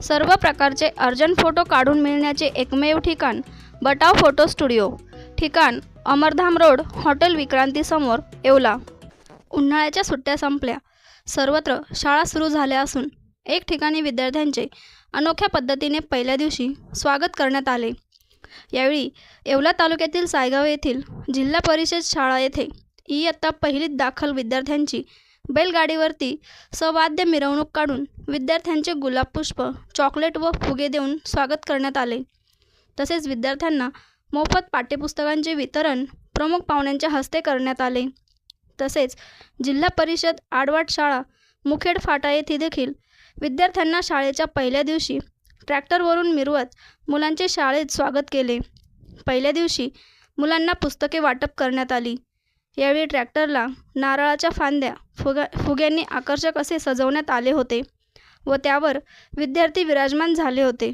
सर्व प्रकारचे urgent photo काढून मिळण्याचे एकमेव ठिकाण बटाव फोटो स्टुडिओ. ठिकाण अमरधाम रोड हॉटेल विक्रांतीसमोर येवला. उन्हाळ्याच्या सुट्ट्या संपल्या. सर्वत्र शाळा सुरू झाल्या असून एक ठिकाणी विद्यार्थ्यांचे अनोख्या पद्धतीने पहिल्या दिवशी स्वागत करण्यात आले. यावेळी येवला तालुक्यातील सायगाव येथील जिल्हा परिषद शाळा येथे इयत्ता पहिलीत दाखल विद्यार्थ्यांची बैलगाडीवरती सवाद्य मिरवणूक काढून विद्यार्थ्यांचे गुलाब पुष्प चॉकलेट व फुगे देऊन स्वागत करण्यात आले. तसेच विद्यार्थ्यांना मोफत पाठ्यपुस्तकांचे वितरण प्रमुख पाहुण्यांच्या हस्ते करण्यात आले. तसेच जिल्हा परिषद आडवाट शाळा मुखेड फाटा येथे देखील विद्यार्थ्यांना शाळेच्या पहिल्या दिवशी ट्रॅक्टरवरून मिरवत मुलांचे शाळेत स्वागत केले. पहिल्या दिवशी मुलांना पुस्तके वाटप करण्यात आली. यावेळी ट्रॅक्टरला नारळाच्या फांद्या फुगा फुग्यांनी आकर्षक असे सजवण्यात आले होते व त्यावर विद्यार्थी विराजमान झाले होते.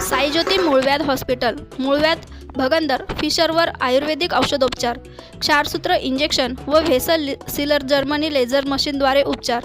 साईज्योती मूळव्याध हॉस्पिटल मूळव्याध भगंदर फिशरवर आयुर्वेदिक औषधोपचार क्षारसूत्र इंजेक्शन व व्हेसल सिलर जर्मनी लेझर मशीनद्वारे उपचार